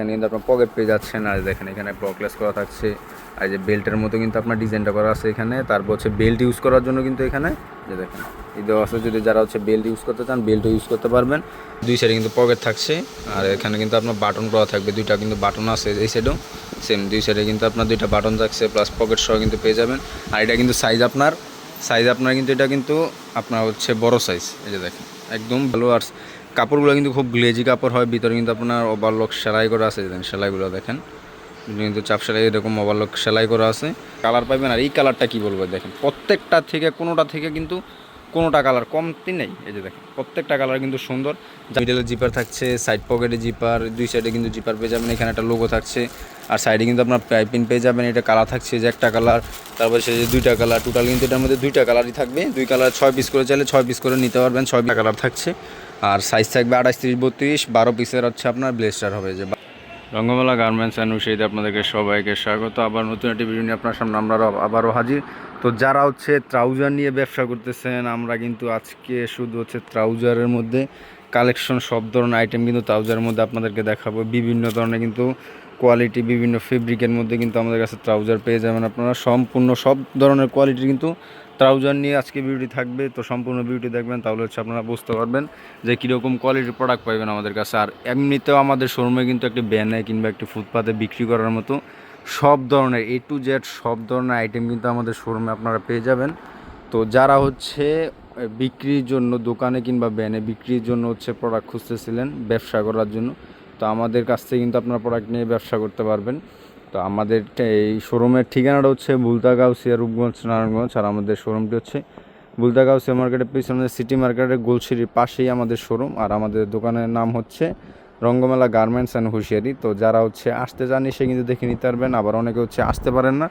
এখানে কিন্তু আপনার পকেট পেয়ে যাচ্ছেন আর দেখেন এখানে ব্লকলেস করা থাকছে। আর যে বেল্টের মতো কিন্তু আপনার ডিজাইনটা করা আছে এখানে। তারপর হচ্ছে বেল্ট ইউজ করার জন্য কিন্তু এখানে যে দেখেন, এই দেওয়া আছে যদি যারা হচ্ছে বেল্ট ইউজ করতে চান বেল্টও ইউজ করতে পারবেন। দুই সাইডে কিন্তু পকেট থাকছে, আর এখানে কিন্তু আপনার বাটন করা থাকবে, দুইটা কিন্তু বাটন আছে এই সাইডেও সেম দুই সাইডে কিন্তু আপনার দুইটা বাটন থাকছে প্লাস পকেট সহ কিন্তু পেয়ে যাবেন। আর এটা কিন্তু সাইজ আপনার সাইজ আপনার কিন্তু, এটা কিন্তু আপনার হচ্ছে বড় সাইজ এই যে দেখেন, একদম ভালো আর কাপড়গুলো কিন্তু খুব গ্লেজি কাপড় হয়, ভিতরে কিন্তু আপনার ওভারলক সেলাই করা আছে, দেখেন সেলাইগুলো দেখেন। কিন্তু চাপ সেলাই এরকম ওভারলক সেলাই করা আছে। কালার পাইবেন আর এই কালারটা কি বলব দেখেন, প্রত্যেকটা থেকে কোনোটা থেকে কিন্তু কোনোটা কালার কমতি নেই। এই যে দেখেন, প্রত্যেকটা কালার কিন্তু সুন্দর। মিডলে জিপার থাকছে সাইড পকেটে জিপার দুই সাইডে কিন্তু জিপার পেয়ে যাবেন, এখানে একটা লোগো থাকছে। আর সাইডে কিন্তু আপনার পাইপিন পেয়ে যাবেন, এটা কালার থাকছে যে একটা কালার তারপরে সে যে দুইটা কালার টোটাল কিন্তু এটার মধ্যে দুইটা কালারই থাকবে। দুই কালার ছয় পিস করে চাইলে ছয় পিস করে নিতে পারবেন, ছয় কালার থাকছে। আর সাইজ থাকবে আঠাশ, তিরিশ, বত্রিশ, বারো পিসের হচ্ছে আপনার ব্লেস্টার হবে যে রঙ্গমেলা গার্মেন্টস অ্যান্ড উশিতে আপনাদেরকে সবাইকে স্বাগত। আবার নতুন একটি ভিডিও নিয়ে আপনার সামনে আমরা আবারও হাজির। তো যারা হচ্ছে ট্রাউজার নিয়ে ব্যবসা করতেছেন, আমরা কিন্তু আজকে শুধু হচ্ছে ট্রাউজারের মধ্যে কালেকশন, সব ধরনের আইটেম কিন্তু ট্রাউজারের মধ্যে আপনাদেরকে দেখাবো। বিভিন্ন ধরনের কিন্তু কোয়ালিটি বিভিন্ন ফেব্রিকের মধ্যে কিন্তু আমাদের কাছে ট্রাউজার পেয়ে যাবেন আপনারা। সম্পূর্ণ সব ধরনের কোয়ালিটির কিন্তু ট্রাউজার নিয়ে আজকে বিউটি থাকবে, তো সম্পূর্ণ বিউটি দেখবেন, তাহলে হচ্ছে আপনারা বুঝতে পারবেন যে কীরকম কোয়ালিটির প্রোডাক্ট পাইবেন আমাদের কাছে। আর এমনিতেও আমাদের শোরুমে কিন্তু একটি ব্যানে কিংবা একটি ফুটপাতে বিক্রি করার মতো সব ধরনের এ টু জেড সব ধরনের আইটেম কিন্তু আমাদের শোরুমে আপনারা পেয়ে যাবেন। তো যারা হচ্ছে বিক্রির জন্য দোকানে কিংবা ব্যানে বিক্রির জন্য হচ্ছে প্রোডাক্ট খুঁজতেছিলেন ব্যবসা করার জন্য, তো আমাদের কাছ থেকে কিন্তু আপনারা প্রোডাক্ট নিয়ে ব্যবসা করতে পারবেন। তো আমাদের এই শোরুমের ঠিকানাটা হচ্ছে বুলতাগাউসিয়া রূপগঞ্জ নারায়ণগঞ্জ, আর আমাদের শোরুমটি হচ্ছে বুলতাগাউসিয়া মার্কেটের পিছনে আমাদের সিটি মার্কেটের গোলসিরির পাশেই আমাদের শোরুম আর আমাদের দোকানের নাম হচ্ছে রঙ্গমেলা গার্মেন্টস অ্যান্ড হুঁশিয়ারি তো যারা হচ্ছে আসতে চান সে কিন্তু দেখে নিতে পারবেন, আবার অনেকে হচ্ছে আসতে পারেন না।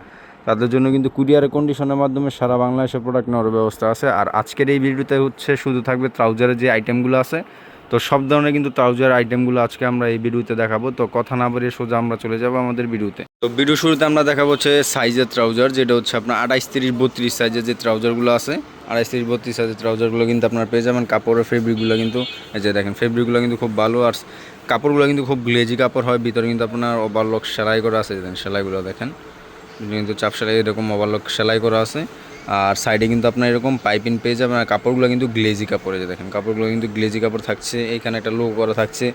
তাদের জন্য কিন্তু কুরিয়ারের কন্ডিশনের মাধ্যমে সারা বাংলাদেশে প্রোডাক্ট নেওয়ার ব্যবস্থা আছে। আর আজকের এই ভিডিওতে হচ্ছে শুধু থাকবে ট্রাউজারের যে আইটেমগুলো আছে, তো সব ধরনের কিন্তু ট্রাউজার আইটেমগুলো আজকে আমরা এই ভিডিওতে দেখাবো। তো কথা না বলে সোজা আমরা চলে যাব আমাদের ভিডিওতে। তো ভিডিও শুরুতে আমরা দেখাবো হচ্ছে সাইজের ট্রাউজার যেটা হচ্ছে আপনার আঠাইশ তিরিশ বত্রিশ সাইজের যে ট্রাউজারগুলো আছে, আড়াইশ তিরিশ বত্রিশ সাইজের ট্রাউজারগুলো কিন্তু আপনার পেয়ে যাবেন। কাপড়ের ফেব্রিকগুলো কিন্তু, এই যে দেখেন ফেব্রিকগুলো কিন্তু খুব ভালো, আর কাপড়গুলো কিন্তু খুব গ্লেজি কাপড় হয়। ভিতরে কিন্তু আপনার ওভারলক সেলাই করা আছে দেখেন সেলাইগুলো দেখেন। কিন্তু চাপ সেলাই এরকম ওভারলক সেলাই করা আছে। আর সাইডে কিন্তু আপনার এরকম পাইপিং পেয়ে যাবেন আর কাপড়গুলো কিন্তু গ্লেজি কাপড়ে যে দেখেন, কাপড়গুলো কিন্তু গ্লেজি কাপড় থাকছে, এখানে একটা লো করা থাকছে,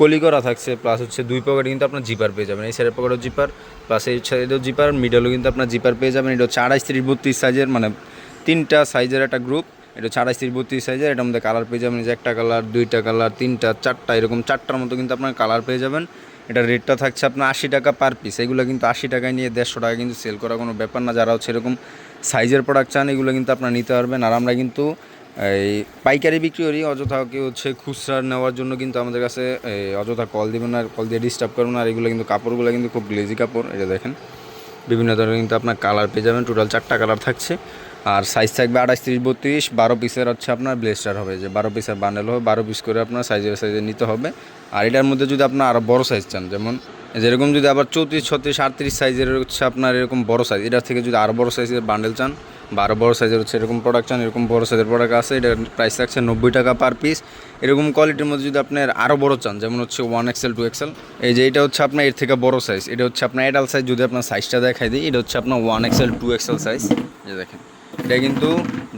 কলি করা থাকছে প্লাস হচ্ছে দুই পকেটে কিন্তু আপনার জিপার পেয়ে যাবেন, এই সাইডের পকেটও জিপার প্লাস এই সাইডেও জিপার মিডলও কিন্তু আপনার জিপার পেয়ে যাবেন, এটা হচ্ছে আড়াইশ তিরিশ বত্রিশ সাইজের মানে তিনটা সাইজের একটা গ্রুপ এটা হচ্ছে আড়াইশ তিরিশ বত্রিশ সাইজের এটার মধ্যে কালার পেয়ে যাবেন যে একটা কালার দুইটা কালার তিনটা, চারটা, এরকম চারটার মতো কিন্তু আপনার কালার পেয়ে যাবেন এটা রেটটা থাকছে আপনার আশি টাকা পার পিস এগুলো কিন্তু আশি টাকায় নিয়ে দেড়শো টাকা কিন্তু সেল করা কোনো ব্যাপার না। যারা হচ্ছে এরকম সাইজের প্রোডাক্ট চান, এগুলো কিন্তু আপনারা নিতে পারবেন। আর আমরা কিন্তু এই পাইকারি বিক্রি করি। অযথা কেউ হচ্ছে খুচরা নেওয়ার জন্য কিন্তু আমাদের কাছে অযথা কল দিবেন না কল দিয়ে ডিস্টার্ব করবেন আর এগুলো কিন্তু কাপড়গুলো কিন্তু খুব গ্লেজি কাপড়। এটা দেখেন, বিভিন্ন ধরনের কিন্তু আপনার কালার পেয়ে যাবেন। টোটাল চারটা কালার থাকছে। আর সাইজ থাকবে আঠাশ তিরিশ বত্রিশ। বারো পিসের হচ্ছে আপনার ব্লেস্টার হবে। যে বারো পিসের বান্ডেল হবে, বারো পিস করে আপনার সাইজের সাইজে নিতে হবে। আর এটার মধ্যে যদি আপনার আরও বড় সাইজ চান, যেমন যেরকম যদি আবার চৌত্রিশ, ছত্রিশ, আটত্রিশ সাইজের হচ্ছে আপনার এরকম বড় সাইজ এটার থেকে যদি আরও বড় সাইজের বান্ডেল চান বা আরও বড় সাইজের হচ্ছে এরকম প্রোডাক্ট চান, এরকম বড় সাইজের প্রোডাক্ট আছে, এটার প্রাইস থাকছে নব্বই টাকা পার পিস এরকম কোয়ালিটির মধ্যে যদি আপনার আরও বড় চান, যেমন হচ্ছে ওয়ান এক্সেল টু এক্সেল এই যে এটা হচ্ছে আপনার এর থেকে বড় সাইজ এটা হচ্ছে আপনার এডাল সাইজ যদি আপনার সাইজটা দেখাই দিই, এটা হচ্ছে আপনার one XL two XL size যে দেখেন। এটা কিন্তু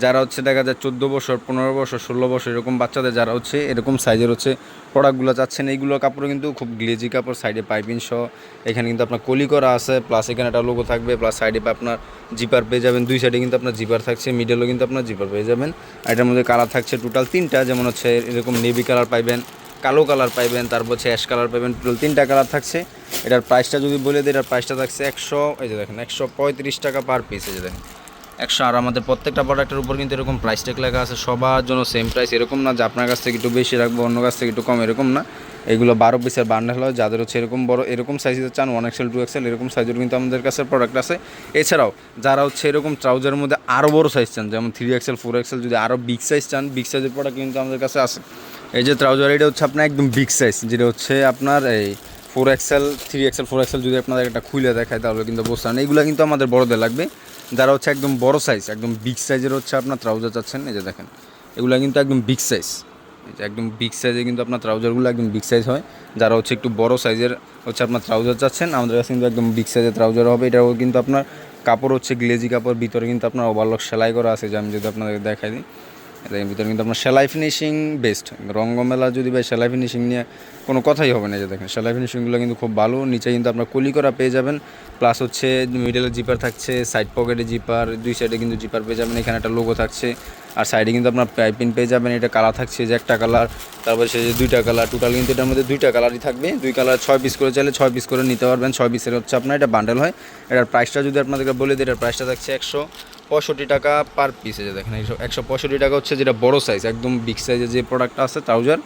যারা হচ্ছে দেখা যায় চোদ্দ বছর, পনেরো বছর, ষোলো বছর এরকম বাচ্চাদের যারা হচ্ছে এরকম সাইজের হচ্ছে প্রোডাক্টগুলো চাচ্ছেন, এইগুলো কাপড় কিন্তু খুব গ্লেজি কাপড় সাইডে পাইপিং সহ। এখানে কিন্তু আপনার কলি করা আছে প্লাস এখানে একটা লোগো থাকবে প্লাস সাইডে আপনার জিপার পেয়ে যাবেন। দুই সাইডে কিন্তু আপনার জিপার থাকছে মিডেলও কিন্তু আপনার জিপার পেয়ে যাবেন। এটার মধ্যে কালার থাকছে টোটাল তিনটা, যেমন হচ্ছে এরকম নেভি কালার পাইবেন, কালো কালার পাইবেন, তারপর হচ্ছে অ্যাশ কালার পাইবেন টোটাল তিনটা কালার থাকছে। এটার প্রাইসটা যদি বলে দিই, এটার প্রাইসটা থাকছে একশো, এই যে দেখেন, একশো পঁয়ত্রিশ টাকা পার পিস এই যে দেখেন। একশো আর আমাদের প্রত্যেকটা প্রোডাক্টের উপর কিন্তু এরকম প্রাইস ট্যাগ লেখা আছে। সবার জন্য সেম প্রাইস এরকম না যে আপনার কাছ থেকে একটু বেশি রাখব, অন্য কাছ থেকে একটু কম, এরকম না। এগুলো বারো পিসের বান্ডেল হয়, যাদের হচ্ছে এরকম বড়, এরকম সাইজের চান ওয়ান এক্সেল টু এক্সেল এরকম সাইজের কিন্তু আমাদের কাছে প্রোডাক্ট আছে। এছাড়াও, যারা হচ্ছে এরকম ট্রাউজারের মধ্যে আরও বড় সাইজ চান, যেমন থ্রি এক্সেল ফোর এক্সেল যদি আরও বিগ সাইজ চান বিগ সাইজের প্রোডাক্ট কিন্তু আমাদের কাছে আছে। এই যে ট্রাউজার এটা হচ্ছে আপনার একদম বিগ সাইজ যেটা হচ্ছে আপনার এই four XL three XL four XL যদি আপনাদের একটা খুলে দেখায়, তাহলে কিন্তু বসছেন এইগুলো কিন্তু আমাদের বড়দের লাগবে। যারা হচ্ছে একদম বড় সাইজ একদম বিগ সাইজের হচ্ছে আপনার ট্রাউজার চাচ্ছেন, এই যে দেখেন, এগুলো কিন্তু একদম বিগ সাইজ একদম বিগ সাইজে কিন্তু আপনার ট্রাউজারগুলো একদম বিগ সাইজ হয়। যারা হচ্ছে একটু বড় সাইজের হচ্ছে আপনার ট্রাউজার চাচ্ছেন, আমাদের কাছে কিন্তু একদম বিগ সাইজের ট্রাউজার হবে। এটাও কিন্তু আপনার কাপড় হচ্ছে গ্লেজি কাপড়, ভিতরে কিন্তু আপনার ওভারলক সেলাই করা আছে, যে আমি যদি আপনাদের দেখাই দিই। এর ভিতরে কিন্তু আপনার সেলাই ফিনিশিং বেস্ট রঙ্গমেলা যদি ভাই সেলাই ফিনিশিং নিয়ে কোনো কথাই হবে না যে দেখেন, সেলাই ফিনিশিংগুলো কিন্তু খুব ভালো, নিচে কিন্তু আপনার কলি করা পেয়ে যাবেন। প্লাস হচ্ছে মিডলে জিপার থাকছে সাইড পকেটে জিপার দুই সাইডে কিন্তু জিপার পেয়ে যাবেন, এখানে একটা লোগো থাকছে। আর সাইডে কিন্তু আপনার পাইপিং পেয়ে যাবেন, এটা কালার থাকছে যে একটা কালার তারপর সে যে দুইটা কালার টোটাল কিন্তু এটার মধ্যে দুইটা কালারই থাকবে। দুই কালার ছয় পিস করে চাইলে ছয় পিস করে নিতে পারবেন, ছয় পিসের হচ্ছে আপনার, এটা বান্ডেল হয়। এটার প্রাইসটা যদি আপনাদেরকে বলে দিই, এটার প্রাইসটা থাকছে একশো। পঁয়ষট্টি টাকা পার পিস যে দেখেন একশো একশো পঁয়ষট্টি টাকা হচ্ছে যেটা বড় সাইজ একদম বিগ সাইজের যে প্রোডাক্টটা আছে ট্রাউজার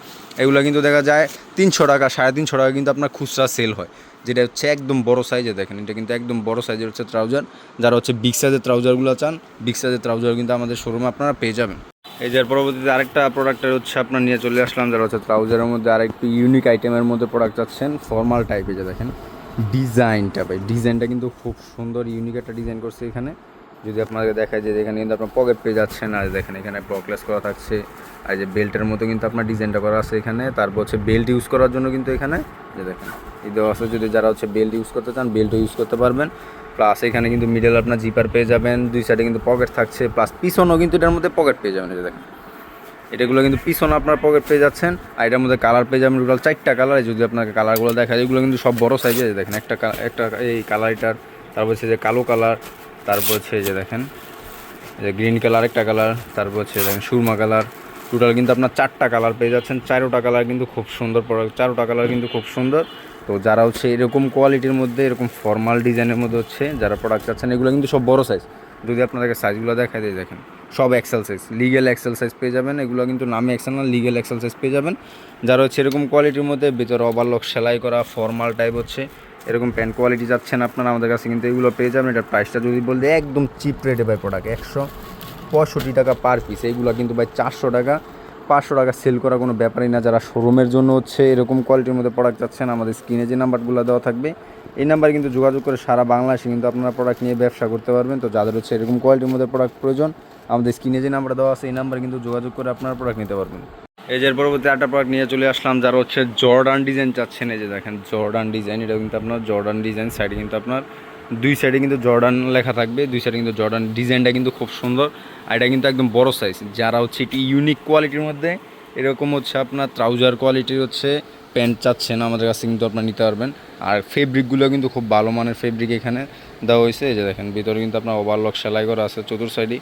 এগুলো কিন্তু দেখা যায় তিনশো টাকা, সাড়ে তিনশো টাকা কিন্তু আপনার খুচরা সেল হয়। যেটা হচ্ছে একদম বড় সাইজে দেখেন, এটা কিন্তু একদম বড় সাইজের হচ্ছে ট্রাউজার যারা হচ্ছে বিগ সাইজের ট্রাউজারগুলো চান বিগ সাইজের ট্রাউজার কিন্তু আমাদের শোরুমে আপনারা পেয়ে যাবেন। এই যার পরবর্তীতে আরেকটা প্রোডাক্টের হচ্ছে আপনার নিয়ে চলে আসলাম, যারা হচ্ছে ট্রাউজারের মধ্যে আরেকটু ইউনিক আইটেমের মধ্যে প্রোডাক্ট চাচ্ছেন ফর্মাল টাইপের যে দেখেন ডিজাইনটা ভাই ডিজাইনটা কিন্তু খুব সুন্দর ইউনিক একটা ডিজাইন করছে এখানে। যদি আপনাকে দেখায় যে এখানে কিন্তু আপনার পকেট পেয়ে যাচ্ছেন আর দেখেন এখানে ব্লকলেস করা থাকছে, আর যে বেল্টের মতো কিন্তু আপনার ডিজাইনটা করা আছে এখানে। তারপর হচ্ছে বেল্ট ইউজ করার জন্য কিন্তু এখানে যে দেখেন, এই দেওয়া আছে যদি যারা হচ্ছে বেল্ট ইউজ করতে চান বেল্টও ইউজ করতে পারবেন। প্লাস এখানে কিন্তু মিডল আপনার জিপার পেয়ে যাবেন, দুই সাইডে কিন্তু পকেট থাকছে প্লাস পিছনও কিন্তু এটার মধ্যে পকেট পেয়ে যাবেন যে দেখেন। এটাগুলো কিন্তু পিছনে আপনার পকেট পেয়ে যাচ্ছেন, আর এটার মধ্যে কালার পেয়ে যাবেন, টোটাল চারটা কালার যদি আপনাকে কালারগুলো দেখা এগুলো কিন্তু সব বড় সাইজে দেখেন, একটা একটা এই কালার এটার, তারপর হচ্ছে যে কালো কালার তারপর হচ্ছে যে দেখেন যে গ্রিন কালার একটা কালার তারপর হচ্ছে দেখেন সুরমা কালার টোটাল কিন্তু আপনার চারটা কালার পেয়ে যাচ্ছেন। চারোটা কালার কিন্তু খুব সুন্দর প্রোডাক্ট চারোটা কালার কিন্তু খুব সুন্দর। তো যারা হচ্ছে এরকম কোয়ালিটির মধ্যে, এরকম ফর্মাল ডিজাইনের মধ্যে হচ্ছে যারা প্রোডাক্ট চাচ্ছেন, এগুলো কিন্তু সব বড় সাইজ যদি আপনাদেরকে সাইজগুলো দেখা দিয়ে দেখেন, সব এক্সেল সাইজ লিগেল এক্সেল সাইজ পেয়ে যাবেন। এগুলো কিন্তু নামে এক্সেল না লিগেল এক্সেল সাইজ পেয়ে যাবেন। যারা হচ্ছে এরকম কোয়ালিটির মধ্যে, ভিতরে ওভারলক সেলাই করা ফর্মাল টাইপ হচ্ছে এরকম প্যান্ট কোয়ালিটি যাচ্ছেন আপনারা আমাদের কাছে, কিন্তু এগুলো পেয়ে যাবেন। এটার প্রাইসটা যদি বলতে একদম চিপ রেটে ভাই প্রোডাক্ট একশো পঁয়ষট্টি টাকা পার পিস এইগুলো কিন্তু ভাই চারশো টাকা, পাঁচশো টাকা সেল করা কোনো ব্যাপারই না। যারা শোরুমের জন্য হচ্ছে এরকম কোয়ালিটির মধ্যে প্রোডাক্ট চাচ্ছেন আমাদের স্ক্রিনে যে নাম্বারগুলো দেওয়া থাকবে, এই নাম্বারে কিন্তু যোগাযোগ করে সারা বাংলাদেশে কিন্তু আপনারা প্রোডাক্ট নিয়ে ব্যবসা করতে পারবেন। তো যাদের হচ্ছে এরকম কোয়ালিটির মধ্যে প্রোডাক্ট প্রয়োজন, আমাদের স্ক্রিনে যে নাম্বার দেওয়া আছে, এই নাম্বারে কিন্তু যোগাযোগ করে আপনারা প্রোডাক্ট নিতে পারবেন। এই যে পরবর্তী একটা প্রোডাক্ট নিয়ে চলে আসলাম, যারা হচ্ছে জর্ডান ডিজাইন চাচ্ছেন। এই যে দেখেন জর্ডান ডিজাইন এটা কিন্তু আপনার জর্ডান ডিজাইন সাইডে কিন্তু আপনার দুই সাইডে কিন্তু জর্ডান লেখা থাকবে, দুই সাইডে কিন্তু জর্ডান ডিজাইনটা কিন্তু খুব সুন্দর। আর এটা কিন্তু একদম বড় সাইজ যারা হচ্ছে একটি ইউনিক কোয়ালিটির মধ্যে, এরকম হচ্ছে আপনার ট্রাউজার কোয়ালিটির হচ্ছে প্যান্ট চাচ্ছেন, আমাদের কাছে কিন্তু আপনার নিতে পারবেন। আর ফেব্রিকগুলো কিন্তু খুব ভালো মানের ফেব্রিক এখানে দেওয়া হয়েছে। এই যে দেখেন, ভিতরে কিন্তু আপনার ওভারলক সেলাই করা আছে, চতুর সাইডে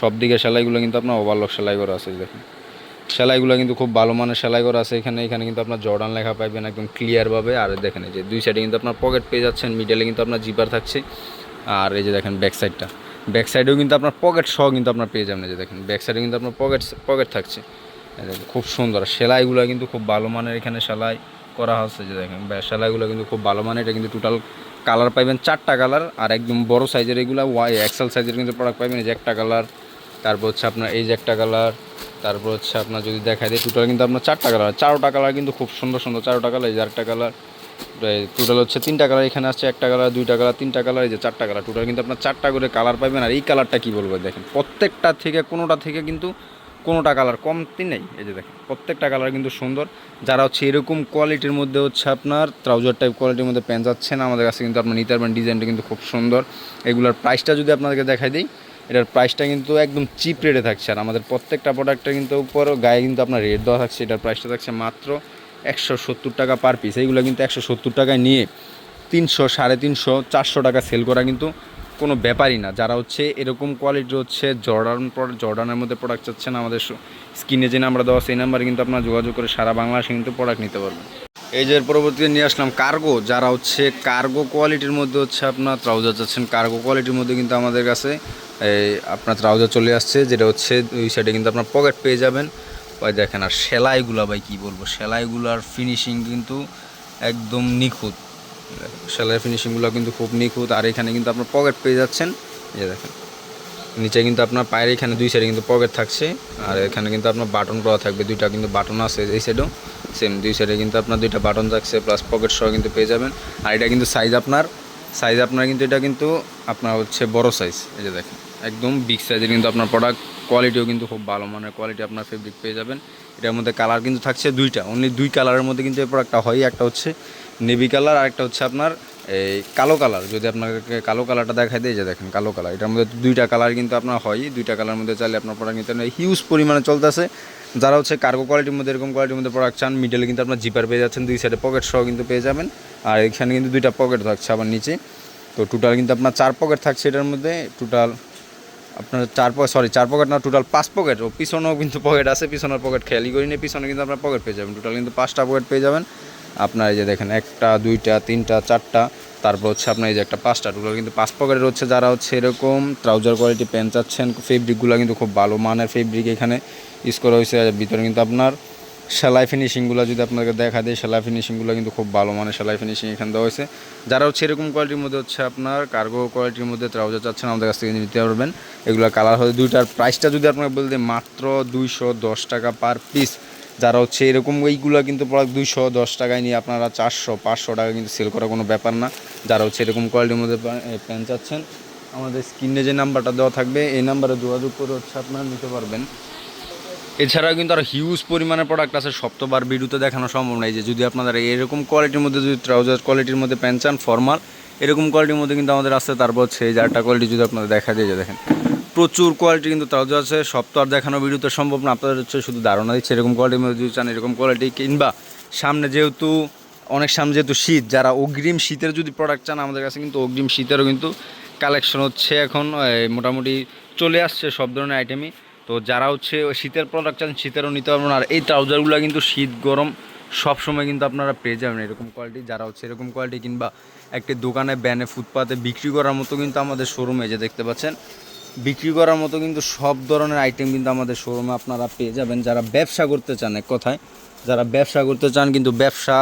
সব দিকে সেলাইগুলো কিন্তু আপনার ওভারলক সেলাই করা আছে দেখেন। সেলাইগুলো কিন্তু খুব ভালো মানের সেলাই করা আছে এখানে। এখানে কিন্তু আপনার জর্ডান লেখা পাইবেন একদম ক্লিয়ারভাবে আর দেখেন এই যে দুই সাইডে কিন্তু আপনার পকেট পেয়ে যাচ্ছেন মিডলে কিন্তু আপনার জিপার থাকছে। আর এই যে দেখেন ব্যাক সাইডটা ব্যাক সাইডেও কিন্তু আপনার পকেট সহ কিন্তু আপনার পেয়ে যাবেন এই যে দেখেন। ব্যাক সাইডে কিন্তু আপনার পকেট পকেট থাকছে। খুব সুন্দর। সেলাইগুলো কিন্তু খুব ভালো মানের এখানে সেলাই করা হচ্ছে যে দেখেন। সেলাইগুলো কিন্তু খুব ভালো মানের। এটা কিন্তু টোটাল কালার পাইবেন চারটা কালার আর একদম বড় সাইজের এগুলো ওয়াই এক্সেল সাইজের কিন্তু প্রোডাক্ট পাইবেন এই যে একটা কালার তারপর হচ্ছে আপনার এই যে একটা কালার তারপর হচ্ছে আপনার যদি দেখায় দেয় টোটাল কিন্তু আপনার চারটা কালার চারোটা কালার কিন্তু খুব সুন্দর সুন্দর চারোটা কালার এই যে আরেকটা কালার টোটাল হচ্ছে তিনটা কালার এখানে আসছে, একটা কালার দুইটা কালার তিনটা কালার এই যে চারটা কালার টোটাল কিন্তু আপনার চারটা করে কালার পাবেন আর এই কালারটা কী বলব দেখেন, প্রত্যেকটা থেকে, কোনোটা থেকে কিন্তু কোনোটা কালার কমতি নেই। এই যে দেখেন, প্রত্যেকটা কালার কিন্তু সুন্দর। যারা হচ্ছে এরকম কোয়ালিটির মধ্যে হচ্ছে আপনার ট্রাউজার টাইপ কোয়ালিটির মধ্যে প্যান্ট যাচ্ছে না আমাদের কাছে কিন্তু আপনার নিতে পারবেন। ডিজাইনটা কিন্তু খুব সুন্দর। এগুলোর প্রাইসটা যদি আপনাদেরকে দেখাই দিই এটার প্রাইসটা কিন্তু একদম চিপ রেটে থাকছে। আর আমাদের প্রত্যেকটা প্রোডাক্টের কিন্তু উপর গায়ে কিন্তু আপনার রেট দেওয়া থাকছে। এটার প্রাইসটা থাকছে মাত্র একশো সত্তর টাকা পার পিস এইগুলো কিন্তু একশো সত্তর টাকায় নিয়ে তিনশো, সাড়ে তিনশো, চারশো টাকা সেল করা কিন্তু কোনো ব্যাপারই না। যারা হচ্ছে এরকম কোয়ালিটির হচ্ছে, জর্ডান জর্ডানের মধ্যে প্রোডাক্ট চাচ্ছেন, আমাদের স্ক্রিনে যে নাম্বার দেওয়া সেই নাম্বারে কিন্তু আপনারা যোগাযোগ করে সারা বাংলাদেশে কিন্তু প্রোডাক্ট নিতে পারবেন। এই যে পরবর্তীতে নিয়ে আসলাম কার্গো যারা হচ্ছে কার্গো কোয়ালিটির মধ্যে হচ্ছে আপনার ট্রাউজার চাচ্ছেন কার্গো কোয়ালিটির মধ্যে কিন্তু আমাদের কাছে আপনার ট্রাউজার চলে আসছে, যেটা হচ্ছে ওই সাইডে কিন্তু আপনার পকেট পেয়ে যাবেন। ওই দেখেন আর সেলাইগুলো ভাই কী বলব, সেলাইগুলোর ফিনিশিং কিন্তু একদম নিখুঁত। সেলাই ফিনিশিংগুলো কিন্তু খুব নিখুঁত, আর এখানে কিন্তু আপনার পকেট পেয়ে যাচ্ছেন। এই দেখেন, নিচে কিন্তু আপনার পায়ের এখানে দুই সাইডে কিন্তু পকেট থাকছে, আর এখানে কিন্তু আপনার বাটন করা থাকবে, দুইটা কিন্তু বাটন আছে এই সাইডেও সেম দুই সাইডে কিন্তু আপনার দুইটা বাটন থাকছে প্লাস পকেট সহ কিন্তু পেয়ে যাবেন। আর এটা কিন্তু সাইজ আপনার সাইজ আপনার কিন্তু, এটা কিন্তু আপনার হচ্ছে বড় সাইজ এই যে দেখেন। একদম বিগ সাইজের কিন্তু আপনার প্রোডাক্ট কোয়ালিটিও কিন্তু খুব ভালো মানের কোয়ালিটি আপনার ফেব্রিক পেয়ে যাবেন। এটার মধ্যে কালার কিন্তু থাকছে দুইটা অনলি দুই কালারের মধ্যে কিন্তু এই প্রোডাক্টটা হয়। একটা হচ্ছে নেভি কালার আর একটা হচ্ছে আপনার এই কালো কালার যদি আপনাকে কালো কালারটা দেখাই দিয়ে যে দেখেন কালো কালার এটার মধ্যে দুইটা কালার কিন্তু আপনার হয়। দুইটা কালারের মধ্যে চাইলে আপনার প্রোডাক্ট নিতে হিউজ পরিমাণে চলতেছে। যারা হচ্ছে কার্গো কোয়ালিটির মধ্যে, এরকম কোয়ালিটির মধ্যে প্রোডাক্ট চান মিডলে কিন্তু আপনার জিপার পেয়ে যাচ্ছেন, দুই সাইডে পকেট সহ কিন্তু পেয়ে যাবেন। আর এখানে কিন্তু দুইটা পকেট থাকছে আবার নিচে। তো টোটাল কিন্তু আপনার চার পকেট থাকছে এটার মধ্যে। টোটাল আপনার চার পকেট সরি চার পকেট না টোটাল পাঁচ পকেট। ও পিছনেও কিন্তু পকেট আছে, পিছনের পকেট খেয়ালি করি নিয়ে পিছনে কিন্তু আপনার পকেট পেয়ে যাবেন। টোটাল কিন্তু পাঁচটা পকেট পেয়ে যাবেন। আপনার এই যে দেখেন, একটা, দুইটা, তিনটা, চারটা, তারপর হচ্ছে আপনার এই যে একটা পাঁচটা। টোটাল কিন্তু পাঁচ পকেটের হচ্ছে যারা হচ্ছে এরকম ট্রাউজার কোয়ালিটি প্যান্ট চাচ্ছেন ফেব্রিকগুলো কিন্তু খুব ভালো মানের ফেব্রিক এখানে ইউজ করা হয়েছে। ভিতরে কিন্তু আপনার সেলাই ফিনিশিংগুলো যদি আপনাকে দেখা দেয়, সেলাই ফিনিশিংগুলো কিন্তু খুব ভালো মানের সেলাই ফিনিশিং এখানে দেওয়া হয়েছে। যারা হচ্ছে এরকম কোয়ালিটির মধ্যে হচ্ছে আপনার কার্গো কোয়ালিটির মধ্যে ট্রাউজার চাচ্ছেন, আমাদের কাছ থেকে নিতে পারবেন। এগুলো কালার হয়ে, দুইটার প্রাইসটা যদি আপনাকে বলতে মাত্র দুইশো দশ টাকা পার পিস যারা হচ্ছে এরকম এইগুলো কিন্তু প্রোডাক্ট দুইশো দশ টাকায় নিয়ে আপনারা চারশো, পাঁচশো টাকা কিন্তু সেল করা কোনো ব্যাপার না। যারা হচ্ছে এরকম কোয়ালিটির মধ্যে প্যান্ট চাচ্ছেন, আমাদের স্ক্রিনে যে নাম্বারটা দেওয়া থাকবে, এই নাম্বারে যোগাযোগ করে হচ্ছে আপনারা নিতে পারবেন। এছাড়াও কিন্তু আর হিউজ পরিমাণে প্রোডাক্ট আছে, সপ্তবার ভিডিওতে দেখানো সম্ভব নয় যে যদি আপনাদের এরকম কোয়ালিটির মধ্যে যদি ট্রাউজার কোয়ালিটির মধ্যে প্যান্ট চান ফর্মাল এরকম কোয়ালিটির মধ্যে কিন্তু আমাদের আছে। তারপর হচ্ছে এই চারটা কোয়ালিটি যদি আপনাদের দেখা দিয়ে যে দেখেন, প্রচুর কোয়ালিটি কিন্তু ট্রাউজার আছে। আর দেখানো ভিডিওতে সম্ভব না। আপনাদের হচ্ছে শুধু ধারণা দিচ্ছে এরকম কোয়ালিটির মধ্যে যদি চান, এরকম কোয়ালিটি কিংবা সামনে যেহেতু, অনেক সামনে যেহেতু শীত, যারা অগ্রিম শীতের যদি প্রোডাক্ট চান, আমাদের কাছে কিন্তু অগ্রিম শীতেরও কিন্তু কালেকশন হচ্ছে এখন মোটামুটি চলে আসছে সব ধরনের আইটেমই তো যারা হচ্ছে শীতের প্রোডাক্ট চান, শীতেরও নিতে পারবেন। আর এই ট্রাউজারগুলো কিন্তু শীত, গরম সব সময় কিন্তু আপনারা পেয়ে যাবেন এরকম কোয়ালিটি যারা হচ্ছে এরকম কোয়ালিটি কিংবা একটি দোকানে ব্যানে ফুটপাতে বিক্রি করার মতো কিন্তু আমাদের শোরুমে যে দেখতে পাচ্ছেন, বিক্রি করার মতো কিন্তু সব ধরনের আইটেম কিন্তু আমাদের শোরুমে আপনারা পেয়ে যাবেন। যারা ব্যবসা করতে চান, এক কথায়, যারা ব্যবসা করতে চান কিন্তু ব্যবসা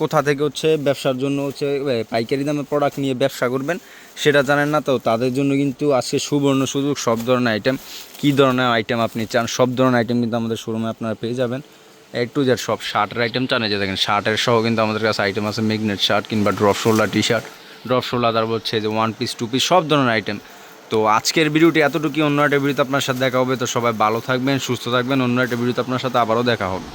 কোথা থেকে হচ্ছে, ব্যবসার জন্য হচ্ছে পাইকারি দামে প্রোডাক্ট নিয়ে ব্যবসা করবেন। সেটা জানেন না তো, তাদের জন্য কিন্তু আজকে সুবর্ণ সুযোগ, সব ধরনের আইটেম কী ধরনের আইটেম আপনি চান, সব ধরনের আইটেম কিন্তু আমাদের শোরুমে আপনারা পেয়ে যাবেন। এ একটু জেড সব শার্টের আইটেম চান যে দেখেন শার্টের সহ কিন্তু আমাদের কাছে আইটেম আছে ম্যাগনেট শার্ট কিংবা drop shoulder T shirt drop shoulder তারপর হচ্ছে যে ওয়ান পিস টু পিস সব ধরনের আইটেম তো আজকের ভিডিওটি এতটুকু অন্য একটা ভিডিওতে আপনার সাথে দেখা হবে, তো সবাই ভালো থাকবেন, সুস্থ থাকবেন, অন্য একটা ভিডিওতে আপনার সাথে আবারও দেখা হবে।